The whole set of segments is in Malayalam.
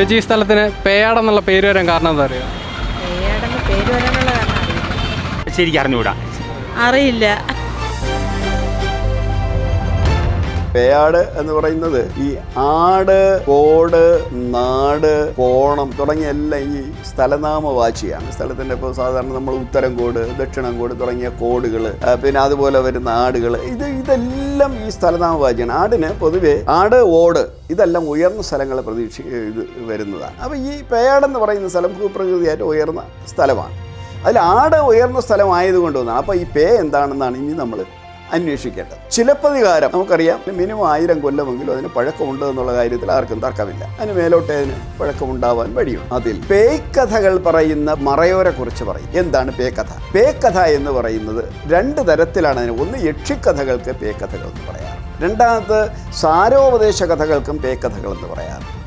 ചേച്ചി ഈ സ്ഥലത്തിന് പേയാടെന്നുള്ള പേര് വരാൻ കാരണം എന്താ അറിയോ? പേയാടെന്ന് പേര് വരാനുള്ള കാരണം അറിയില്ല. ശരിക്കും അറിഞ്ഞുകൂടാ. അറിയില്ല. പേയാട് എന്ന് പറയുന്നത് ഈ ആട് കോട് നാട് കോണം തുടങ്ങിയ എല്ലാം ഈ സ്ഥലനാമ വാച്ചിയാണ് സ്ഥലത്തിന്റെ ഇപ്പോൾ സാധാരണ നമ്മൾ ഉത്തരം കോട് ദക്ഷിണം കോട് തുടങ്ങിയ കോടുകൾ പിന്നെ അതുപോലെ വരുന്ന ആടുകൾ ഇത് ഇതെല്ലാം ഈ സ്ഥലനാമവാചിയാണ് ആടിന് പൊതുവേ ആട് ഓട് ഇതെല്ലാം ഉയർന്ന സ്ഥലങ്ങളെ പ്രതീക്ഷ ഇത് വരുന്നതാണ്. അപ്പോൾ ഈ പേയാടെന്ന് പറയുന്ന സ്ഥലം ഭൂപ്രകൃതിയായിട്ട് ഉയർന്ന സ്ഥലമാണ്. അതിൽ ആട് ഉയർന്ന സ്ഥലമായതുകൊണ്ട് വന്നാണ് അപ്പോൾ ഈ പേ എന്താണെന്നാണ് ഇനി നമ്മൾ അന്വേഷിക്കേണ്ടത്. ചിലപ്പതികാരം നമുക്കറിയാം മിനിമം ആയിരം കൊല്ലമെങ്കിലും അതിന് പഴക്കമുണ്ട് എന്നുള്ള കാര്യത്തിൽ ആർക്കും തർക്കമില്ല. അതിന് മേലോട്ടേ അതിന് പഴക്കമുണ്ടാവാൻ വഴിയും അതിൽ. പേയ്ക്കഥകൾ പറയുന്ന മറയോരെ കുറിച്ച് പറയും. എന്താണ് പേക്കഥ പേക്കഥ എന്ന് പറയുന്നത് രണ്ട് തരത്തിലാണ് അതിന്. ഒന്ന് യക്ഷിക്കഥകൾക്ക് പേക്കഥകൾ എന്ന് പറയാറ്. രണ്ടാമത് സാരോപദേശ കഥകൾക്കും പേക്കഥകൾ എന്ന് പറയാറ്.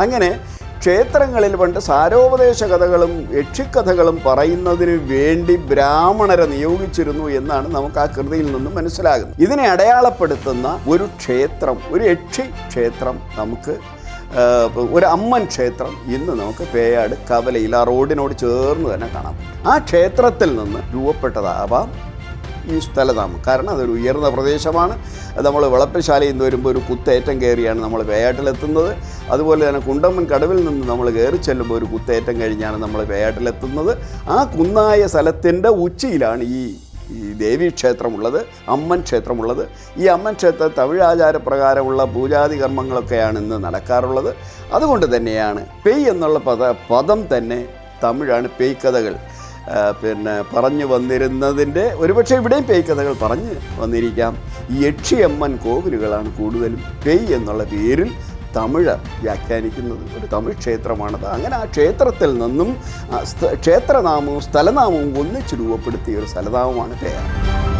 അങ്ങനെ ക്ഷേത്രങ്ങളിൽ പണ്ട് സാരോപദേശ കഥകളും യക്ഷിക്കഥകളും പറയുന്നതിന് വേണ്ടി ബ്രാഹ്മണരെ നിയോഗിച്ചിരുന്നു എന്നാണ് നമുക്ക് ആ കൃതിയിൽ നിന്നും മനസ്സിലാകുന്നത്. ഇതിനെ അടയാളപ്പെടുത്തുന്ന ഒരു ക്ഷേത്രം ഒരു യക്ഷി ക്ഷേത്രം നമുക്ക് ഒരു അമ്മൻ ക്ഷേത്രം ഇന്ന് നമുക്ക് പേയാട് കവലയിൽ ആ റോഡിനോട് ചേർന്ന് തന്നെ കാണാം. ആ ക്ഷേത്രത്തിൽ നിന്ന് രൂപപ്പെട്ടതാവാം ഈ സ്ഥലനാമം കാരണം അതൊരു ഉയർന്ന പ്രദേശമാണ്. നമ്മൾ വളപ്പശാലയിൽ നിന്ന് വരുമ്പോൾ ഒരു കുത്തേറ്റം കയറിയാണ് നമ്മൾ വേയാട്ടിലെത്തുന്നത് അതുപോലെ തന്നെ കുണ്ടമ്മൻ കടവിൽ നിന്ന് നമ്മൾ കയറി ചെല്ലുമ്പോൾ ഒരു കുത്തേറ്റം കഴിഞ്ഞാണ് നമ്മൾ വേയാട്ടിലെത്തുന്നത് ആ കുന്നായ സ്ഥലത്തിന്റെ ഉച്ചിയിലാണ് ഈ ഈ ദേവീക്ഷേത്രമുള്ളത് അമ്മൻ ക്ഷേത്രമുള്ളത്. ഈ അമ്മൻ ക്ഷേത്ര തമിഴ് ആചാരപ്രകാരമുള്ള പൂജാതി കർമ്മങ്ങളൊക്കെയാണ് ഇന്ന് നടക്കാറുള്ളത്. അതുകൊണ്ട് തന്നെയാണ് പെയ് എന്നുള്ള പദ പദം തന്നെ തമിഴാണ് പെയ് കഥകൾ. ആ, പിന്നെ പറഞ്ഞു വന്നിരുന്നതിന്റെ ഒരുപക്ഷെ ഇവിടെയും പേയ് കഥകൾ പറഞ്ഞ് വന്നിരിക്കാം. ഈ യക്ഷിയമ്മൻ കോവിലുകളാണ് കൂടുതലും പേയ് എന്നുള്ള പേരിൽ തമിഴ് വ്യാഖ്യാനിക്കുന്നത്. ഒരു തമിഴ് ക്ഷേത്രമാണത്. അങ്ങനെ ആ ക്ഷേത്രത്തിൽ നിന്നും ക്ഷേത്രനാമവും സ്ഥലനാമവും ഒന്നിച്ച് രൂപപ്പെടുത്തിയ ഒരു സ്ഥലനാമമാണ് പേയാർ